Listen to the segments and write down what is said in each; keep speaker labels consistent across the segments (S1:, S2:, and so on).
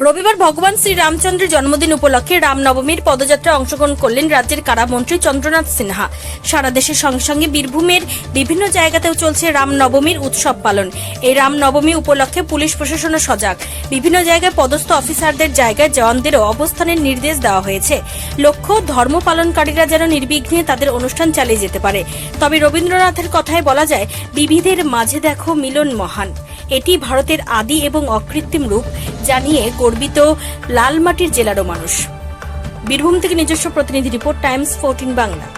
S1: রবিবার ভগবান শ্রী রামচন্দ্রের জন্মদিন উপলক্ষে রামনবমীর পদযাত্রায় অংশগ্রহণ করলেন রাজ্যের কারামন্ত্রী চন্দ্রনাথ সিনহা। সারা দেশের সঙ্গে সঙ্গে বীরভূমের বিভিন্ন জায়গাতেও চলছে রামনবমীর উৎসব পালন। এই রামনবমী উপলক্ষে পুলিশ প্রশাসনও সজাগ। বিভিন্ন জায়গায় পদস্থ অফিসারদের জায়গায় জওয়ানদেরও অবস্থানের নির্দেশ দেওয়া হয়েছে। লক্ষ্য, ধর্ম পালনকারীরা যেন নির্বিঘ্নে তাদের অনুষ্ঠান চালিয়ে যেতে পারে। তবে রবীন্দ্রনাথের কথায় বলা যায়, বিবিধের মাঝে দেখো মিলন মহান। এটি ভারতের আদি এবং অকৃত্রিম রূপ জানিয়ে গর্বিত লালমাটির জেলারও মানুষ। বীরভূম থেকে নিজস্ব প্রতিনিধি রিপোর্ট, টাইমস, ফোরটিন বাংলা।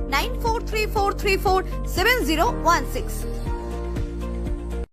S2: 9434347016.